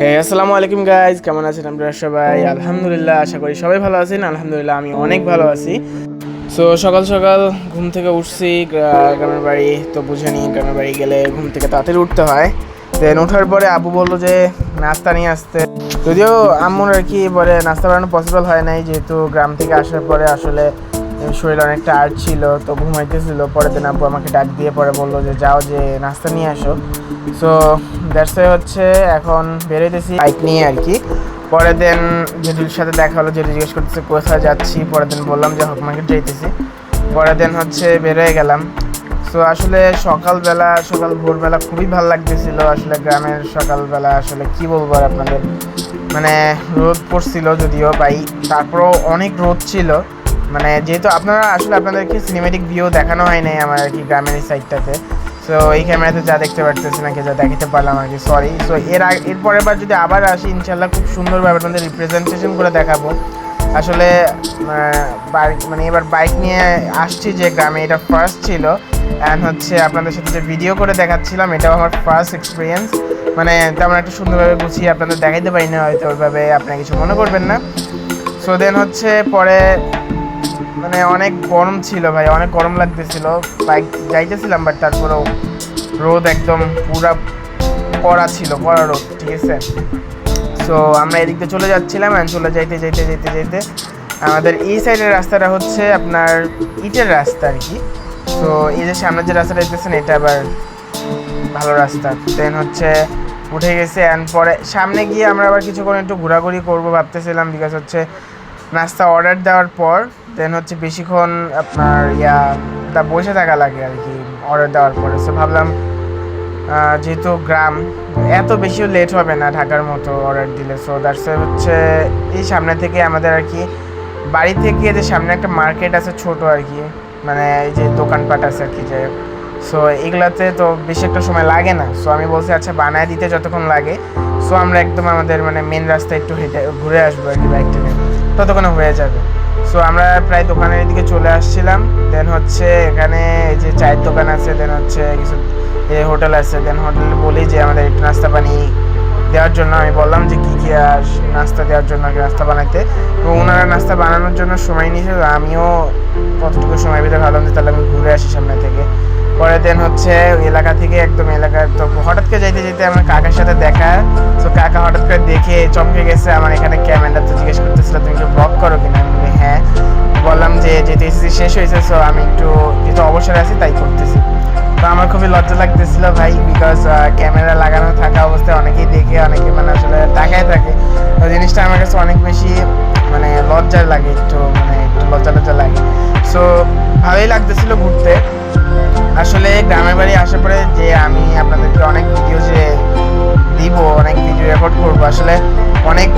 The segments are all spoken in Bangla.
হে আসসালামু আলাইকুম গাইজ কেমন আছেন আপনারা সবাই? আলহামদুলিল্লাহ, আশা করি সবাই ভালো আছেন। আলহামদুলিল্লাহ, আমি অনেক ভালো আছি। সো সকাল সকাল ঘুম থেকে উঠছি গ্রামের বাড়ি তো বুঝে নিই, গ্রামের বাড়ি গেলে ঘুম থেকে তাড়াতাড়ি উঠতে হয়। দেন ওঠার পরে আবু বলল যে, নাস্তা নিয়ে আসতে। যদিও আম্মুর আর কি পরে নাস্তা বানানো পসিবল হয় নাই, যেহেতু গ্রাম থেকে আসার পরে আসলে শরীর অনেকটা আর্ট ছিল, তো ঘুমাইতেছিল। পরের দিন আব্বু আমাকে ডাক দিয়ে পরে বলল যে, যাও যে নাস্তা নিয়ে আসো। সো দ্যাটস হচ্ছে এখন বেরোইতেছি বাইক নিয়ে আর কি পরের দিন জেডির সাথে দেখা হলো জেডি জিজ্ঞেস করতেছে, কোথায় যাচ্ছি? পরের দিন বললাম যে, হক মার্কেট যাইতেছি। পরের দিন হচ্ছে বেরোয় গেলাম। সো আসলে সকালবেলা, সকাল ভোরবেলা খুবই ভালো লাগতেছিল। আসলে গ্রামের সকালবেলা আসলে কি বলব আর আপনাদের? মানে রোদ পড়ছিল যদিও, বাই, তারপরেও অনেক রোদ ছিল। মানে যেহেতু আপনারা আসলে আপনাদেরকে সিনেমেটিক ভিউ দেখানো হয় নাই আমার আর কি গ্রামের সাইডটাতে সো এই ক্যামেরাতে যা দেখতে পারতেছি নাকি যা দেখাতে পারলাম আর কি সরি সো এর আগে এর পরের বার যদি আবার আসি ইনশাল্লাহ খুব সুন্দরভাবে আপনাদের রিপ্রেজেন্টেশন করে দেখাবো। আসলে মানে এবার বাইক নিয়ে আসছি যে গ্রামে, এটা ফার্স্ট ছিল। অ্যান্ড হচ্ছে আপনাদের সাথে যে ভিডিও করে দেখাচ্ছিলাম, এটাও আমার ফার্স্ট এক্সপিরিয়েন্স মানে তেমন একটা সুন্দরভাবে গুছিয়ে আপনাদের দেখাইতে পারি না হয়তো ওইভাবে আপনারা কিছু মনে করবেন না। সো দেন হচ্ছে পরে মানে অনেক গরম ছিল ভাই, অনেক গরম লাগতেছিল। বাইক যাইতেছিলাম বাট তারপরেও রোদ একদম পুরা কড়া ছিল, কড়া রোদ, ঠিক আছে? সো আমরা এদিক দিয়ে চলে যাচ্ছিলাম and চলে যাইতে যাইতে যাইতে যাইতে আমাদের এই সাইডের রাস্তাটা হচ্ছে আপনার ইটের রাস্তা আর কি। তো এই যে সামনে যে রাস্তাটা দেখতেছেন, এটা আবার ভালো রাস্তা। দেন হচ্ছে উঠে গেছে অ্যান্ড পরে সামনে গিয়ে আমরা আবার কিছুক্ষণ একটু ঘোরাঘুরি করব ভাবতেছিলাম বিকজ হচ্ছে নাস্তা অর্ডার দেওয়ার পর দেন হচ্ছে বেশিক্ষণ আপনার ইয়া, তা বসে থাকা লাগে আর কি অর্ডার দেওয়ার পরে। সো ভাবলাম যেহেতু গ্রাম, এত বেশিও লেট হবে না ঢাকার মতো অর্ডার দিলে। সো দ্যাটস হচ্ছে এই সামনে থেকে আমাদের আর কি, বাড়ি থেকে যে সামনে একটা মার্কেট আছে ছোট আর কি মানে এই যে দোকানপাট আছে আর কি হোক। সো এগুলাতে তো বেশি একটা সময় লাগে না। সো আমি বলছি আচ্ছা বানায় দিতে যতক্ষণ লাগে। সো আমরা একদম আমাদের মানে মেন রাস্তায় একটু হেঁটে ঘুরে আসব আর কি বাইক থেকে ততক্ষণে হয়ে যাবে। সো আমরা প্রায় দোকানের দিকে চলে আসছিলাম। দেন হচ্ছে এখানে এই যে চায়ের দোকান আছে দেন হচ্ছে কিছু হোটেল আছে। দেন হোটেল বলি যে আমাদের একটু নাস্তা পানি দেওয়ার জন্য আমি বললাম যে কী কী নাস্তা দেওয়ার জন্য নাস্তা বানাইতে। তো ওনারা নাস্তা বানানোর জন্য সময় নিয়েছে, তো আমিও কতটুকু সময় ভিতরে ভাবলাম যে তাহলে আমি ঘুরে আসি সামনে থেকে। পরে দেন হচ্ছে এলাকা থেকে একদম এলাকার, তো হঠাৎ করে যাইতে যেতে আমার কাকার সাথে দেখা। তো কাকা হঠাৎ করে দেখে চমকে গেছে, আমার এখানে ক্যামেরা তো জিজ্ঞেস করতেছিল, তুমি কি ব্লগ করো কিনা? আমি হ্যাঁ। বললাম যে, যেহেতু এসএসসি শেষ হয়েছে সো আমি একটু, যেহেতু অবসরে আছি, তাই করতেছি। তো আমার খুবই লজ্জা লাগতেছিল ভাই বিকজ ক্যামেরা লাগানো থাকা অবস্থায় অনেকেই দেখে, অনেকে মানে আসলে তাকায় থাকে। তো জিনিসটা আমার কাছে অনেক বেশি মানে লজ্জার লাগে, একটু মানে একটু লজ্জা লজ্জা লাগে। সো ভালোই লাগতেছিল ঘুরতে। আসলে গ্রামের বাড়ি আসার পরে যে আমি আপনাদেরকে অনেক ভিডিও যে দিব, অনেক ভিডিও রেকর্ড করব, আসলে অনেক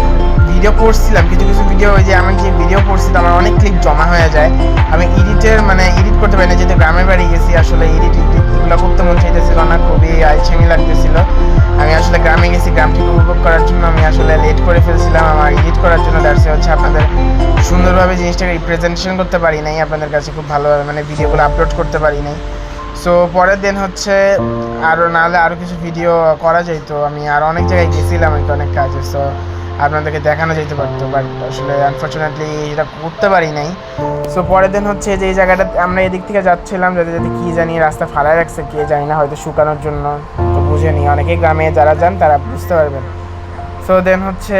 ভিডিও করছিলাম, কিছু কিছু ভিডিও ওই যে আমি যে ভিডিও করছি আমার অনেক ক্লিক জমা হয়ে যায়। আমি এডিটের মানে এডিট করতে পারি না, যেহেতু গ্রামের বাড়ি গেছি, আসলে এডিট এগুলো করতে মন চাইতেছিল না, খুবই আইছেমি লাগতেছিল। আমি আসলে গ্রামে গেছি, গ্রামটিকে উপভোগ করার জন্য আমি আসলে লেট করে ফেলছিলাম। আমার এডিট করার জন্য দ্যাটস হচ্ছে আপনাদের সুন্দরভাবে জিনিসটাকে রিপ্রেজেন্টেশন করতে পারি নাই, আপনাদের কাছে খুব ভালোভাবে মানে ভিডিওগুলো আপলোড করতে পারি নাই। সো পরের দিন হচ্ছে আরও নাহলে আরও কিছু ভিডিও করা যেত আমি আর অনেক জায়গায় গেছিলাম আর অনেক কাজে। সো আপনাদেরকে দেখানো যেতে পারতো বাট আসলে আনফর্চুনেটলি এটা করতে পারি নাই। সো পরের দিন হচ্ছে যে এই জায়গাটা, আমরা এদিক থেকে যাচ্ছিলাম, যাতে যাতে কী জানি রাস্তা ফালায় রাখছে, কে জানি না, হয়তো শুকানোর জন্য, তো বুঝে নিই অনেকে গ্রামে যারা যান, তারা বুঝতে পারবেন। সো দেন হচ্ছে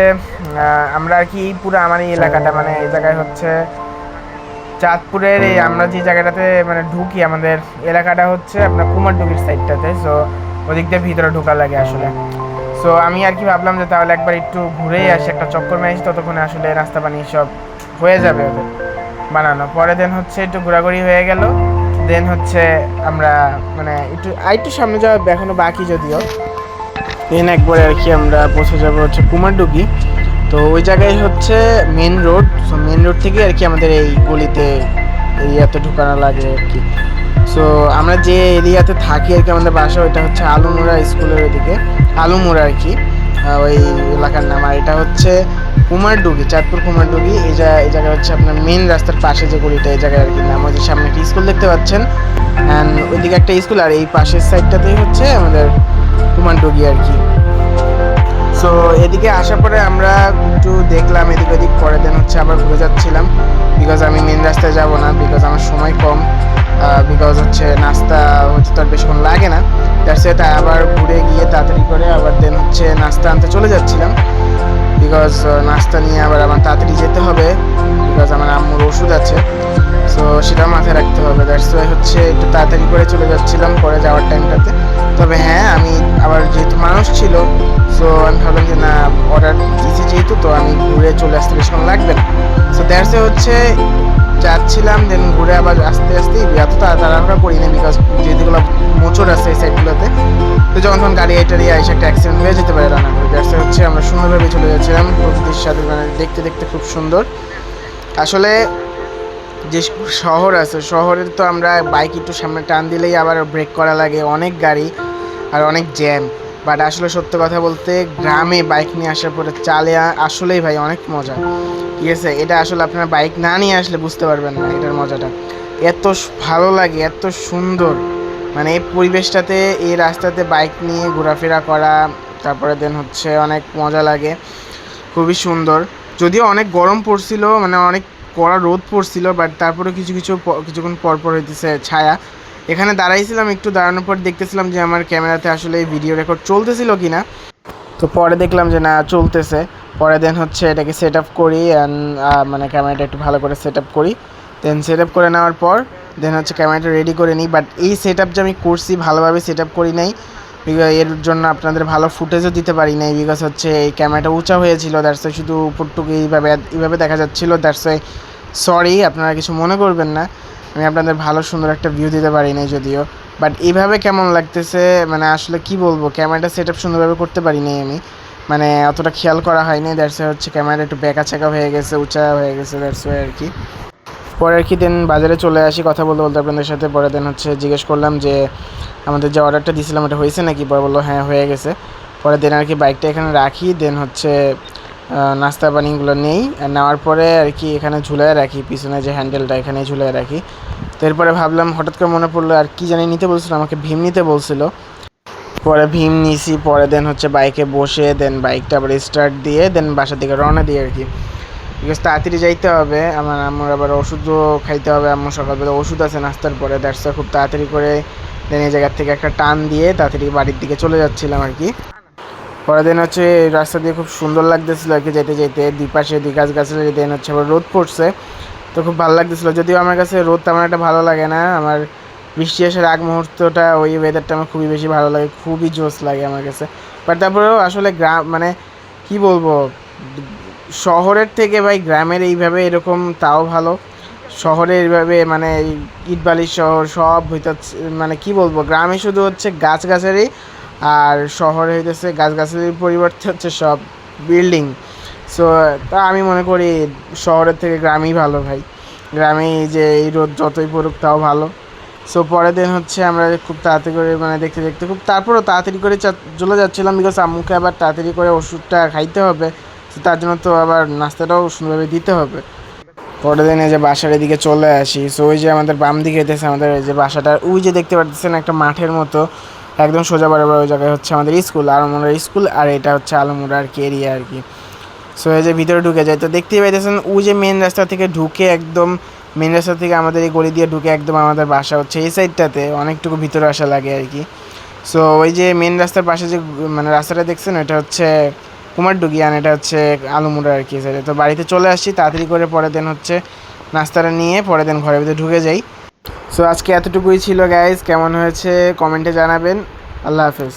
আমরা আর কি এই পুরো আমার এই এলাকাটা মানে এই জায়গায় হচ্ছে চাঁদপুরের এই আমরা যে জায়গাটাতে মানে ঢুকি, আমাদের এলাকাটা হচ্ছে আপনার কুমারডুগির সাইডটাতে সো ওদিক দিয়ে ভিতরে ঢোকা লাগে আসলে। সো আমি আর কি ভাবলাম যে তাহলে একবার একটু ঘুরেই আসি, একটা চক্কর মেরেছি ততক্ষণে আসলে রাস্তা পানি সব হয়ে যাবে ওদের বানানো। পরে দেন হচ্ছে একটু ঘোরাঘুরি হয়ে গেল দেন হচ্ছে আমরা মানে একটু আর একটু সামনে যাওয়া এখনও বাকি যদিও। দেন একবারে আর কি আমরা পৌঁছে যাব হচ্ছে কুমারডুগি। তো ওই জায়গায় হচ্ছে main road so main road থেকে আর কি আমাদের এই গলিতে এরিয়াতে ঢুকানো লাগে আর কি। সো আমরা যে এরিয়াতে থাকি আর কি, আমাদের বাসা, ওইটা হচ্ছে আলুমুড়া স্কুলের ওইদিকে, আলুমুড়া আর কি ওই এলাকার নাম। আর এটা হচ্ছে কুমারডুগি, চাঁদপুর কুমারডুগি, এই জায়গা এই জায়গায় হচ্ছে আপনার মেন রাস্তার পাশে যে গলিটা, এই জায়গায় আর কি নাম। হচ্ছে সামনে একটা স্কুল দেখতে পাচ্ছেন অ্যান্ড ওইদিকে একটা স্কুল, আর এই পাশের সাইডটাতেই হচ্ছে আমাদের কুমারডুগি আর কি। সো এদিকে আসার পরে আমরা একটু দেখলাম, এদিক ওদিক পরে দেন হচ্ছে আবার ঘুরে যাচ্ছিলাম বিকজ আমি মেন রাস্তায় যাব না বিকজ আমার সময় কম। বিকজ হচ্ছে নাস্তা হচ্ছে তো আর বেশিক্ষণ লাগে না। দ্যাটস তাই আবার ঘুরে গিয়ে তাড়াতাড়ি করে আবার দেন হচ্ছে নাস্তা আনতে চলে যাচ্ছিলাম। বিকজ নাস্তা নিয়ে আবার আমার তাড়াতাড়ি যেতে হবে বিকজ আমার আম্মুর ওষুধ আছে। সো সেটা মাথায় রাখতে হবে। দ্যাটস ওয়াই হচ্ছে একটু তাড়াতাড়ি করে চলে যাচ্ছিলাম পরে যাওয়ার টাইমটাতে। তবে হ্যাঁ আমি আবার যেহেতু মানুষ ছিল সো আমি ভাবলাম যে না অর্ডার দিয়েছি যেহেতু, তো আমি ঘুরে চলে আসতে বেশিক্ষণ লাগবে না। সো দ্যাটস হচ্ছে যাচ্ছিলাম দেন ঘুরে আবার আস্তে আস্তে এত তাড়াহুড়া করি না বিকজ যেগুলো মোচড় আছে এই সাইডগুলোতে তো যখন তখন গাড়ি টাড়ি এসে একটা অ্যাক্সিডেন্ট হয়ে যেতে পারে রান্না করে দ্যাটস হচ্ছে আমরা সুন্দরভাবে চলে যাচ্ছিলাম। প্রকৃতির সাথে মানে দেখতে দেখতে খুব সুন্দর। আসলে যে শহর আছে, শহরের তো আমরা বাইক একটু সামনে টান দিলেই আবার ব্রেক করা লাগে। অনেক গাড়ি আর অনেক জ্যাম বাট আসলে সত্য কথা বলতে গ্রামে বাইক নিয়ে আসার পরে চালে আসলেই ভাই অনেক মজা। ঠিক আছে? এটা আসলে আপনার বাইক না নিয়ে আসলে বুঝতে পারবেন না এটার মজাটা। এত ভালো লাগে, এত সুন্দর। মানে এই পরিবেশটাতে, এই রাস্তাতে বাইক নিয়ে ঘোরাফেরা করা, তারপরে দেন হচ্ছে অনেক মজা লাগে। খুবই সুন্দর। যদিও অনেক গরম পড়ছিল মানে অনেক কড়া রোদ পড়ছিল বাট তারপরে কিছু কিছু কিছুক্ষণ পর পর হইতেছে ছায়া। এখানে দাঁড়াইছিলাম, একটু দাঁড়ানোর পর দেখতেছিলাম যে আমার ক্যামেরাতে আসলে ভিডিও রেকর্ড চলতেছিল কি না তো পরে দেখলাম যে না, চলতেছে। পরে দেন হচ্ছে এটাকে সেট আপ করি অ্যান্ড মানে ক্যামেরাটা একটু ভালো করে সেট আপ করি। দেন সেট আপ করে নেওয়ার পর দেন হচ্ছে ক্যামেরাটা রেডি করে নিই। বাট এই সেট আপ যে আমি করছি, ভালোভাবে সেট আপ করি নাই। এর জন্য আপনাদের ভালো ফুটেজও দিতে পারি নাই। বিকজ হচ্ছে এই ক্যামেরাটা উঁচা হয়েছিল। দ্যাটস ওয়াই শুধু উপরটুকু এইভাবে এইভাবে দেখা যাচ্ছিল। দ্যাটস ওয়াই সরি আপনারা কিছু মনে করবেন না। আমি আপনাদের ভালো সুন্দর একটা ভিউ দিতে পারি নাই যদিও বাট এইভাবে কেমন লাগতেছে মানে আসলে কি বলব ক্যামেরাটা সেট আপ সুন্দরভাবে করতে পারি নাই আমি মানে অতটা খেয়াল করা হয়নি দ্যাটস হচ্ছে ক্যামেরা একটু বেঁকা চেকা হয়ে গেছে, উঁচা হয়ে গেছে দ্যাটস ওয়াই আর কি। পরে আর কি দেন বাজারে চলে আসি, কথা বলতে বলতে আপনাদের সাথে, পরে দেন হচ্ছে জিজ্ঞেস করলাম যে আমাদের যে অর্ডারটা দিয়েছিলাম ওটা হয়েছে নাকি? পরে বলল হ্যাঁ হয়ে গেছে। পরে দেন আর কি বাইকটা এখানে রাখি, দেন হচ্ছে নাস্তা পানিগুলো নেই। নেওয়ার পরে আর কি এখানে ঝুলায় রাখি, পিছনে যে হ্যান্ডেলটা এখানে ঝুলায় রাখি। তো এরপরে ভাবলাম হঠাৎ করে মনে পড়ল, আর কি জানি নিতে বলছিল, আমাকে ভীম নিতে বলছিল। পরে ভীম নিছি, পরে দেন হচ্ছে বাইকে বসে দেন বাইকটা আবার স্টার্ট দিয়ে দেন বাসার দিকে রওনা দিই আর কি। বিকজ তাড়াতাড়ি যাইতে হবে, আমার আমার আবার ওষুধও খাইতে হবে আম্মু সকালবেলা ওষুধ আছে নাস্তার পরে দ্যাটস খুব তাড়াতাড়ি করে দেন এই জায়গার থেকে একটা টান দিয়ে তাড়াতাড়ি বাড়ির দিকে চলে যাচ্ছিলাম আর কি। পরের দিন হচ্ছে রাস্তা দিয়ে খুব সুন্দর লাগতেছিল আর কি, যেতে যেতে। দুই পাশে দুই গাছ গাছালি দেন হচ্ছে আবার রোদ পড়ছে। তো খুব ভালো লাগতেছিলো। যদিও আমার কাছে রোদ তেমন একটা ভালো লাগে না। আমার বৃষ্টি আসার আগ মুহূর্তটা, ওই ওয়েদারটা আমার খুবই বেশি ভালো লাগে, খুবই জোস লাগে আমার কাছে। বাট তারপরেও আসলে গ্রাম মানে কি বলব, শহরের থেকে ভাই গ্রামের এইভাবে এরকম তাও ভালো। শহরে এইভাবে মানে ইটবালির শহর সব হইতেছে মানে কি বলব, গ্রামে শুধু হচ্ছে গাছগাছালি আর শহরে হইতেছে গাছগাছালির পরিবর্তে হচ্ছে সব বিল্ডিং সো তা আমি মনে করি শহরের থেকে গ্রামই ভালো ভাই। গ্রামে যে এই রোদ যতই পড়ুক তাও ভালো। সো পরের দিন হচ্ছে আমরা খুব তাড়াতাড়ি করে মানে দেখতে দেখতে খুব তারপরেও তাড়াতাড়ি করে চলে যাচ্ছিলাম বিকজ আম্মুকে আবার তাড়াতাড়ি করে ওষুধটা খাইতে হবে। তার জন্য তো আবার নাস্তাটাও সুন্দরভাবে দিতে হবে। পরের দিন এই যে বাসার এদিকে চলে আসি। সো ওই যে আমাদের বাম দিকে এসেছে আমাদের যে বাসাটা, ওই যে দেখতে পাচ্ছেন একটা মাঠের মতো। একদম সোজা বরাবর ওই জায়গায় হচ্ছে আমাদের স্কুল, আলমোড়ার স্কুল, আর এটা হচ্ছে আলমোড়ার কি এরিয়া আর কি। সো এই যে ভিতরে ঢুকে যায়, তো দেখতেই পাইতেছেন, ওই যে মেন রাস্তা থেকে ঢুকে একদম মেন রাস্তা থেকে আমাদের এই গলি দিয়ে ঢুকে একদম আমাদের বাসা হচ্ছে এই সাইডটাতে অনেকটুকু ভিতরে আসা লাগে আর কি। সো ওই যে মেন রাস্তার পাশে যে মানে রাস্তাটা দেখছেন এটা হচ্ছে কুমারডুগি, আর এটা হচ্ছে আলুমুড়া আর কি সাইডে তো বাড়িতে চলে আসছি, তাড়াতাড়ি করে পরের দিন হচ্ছে নাস্তাটা নিয়ে পরের দিন ঘরের ভিতরে ঢুকে যাই। সো আজকে এতটুকুই ছিল গাইজ কেমন হয়েছে? কমেন্টে জানাবেন। আল্লাহ হাফেজ।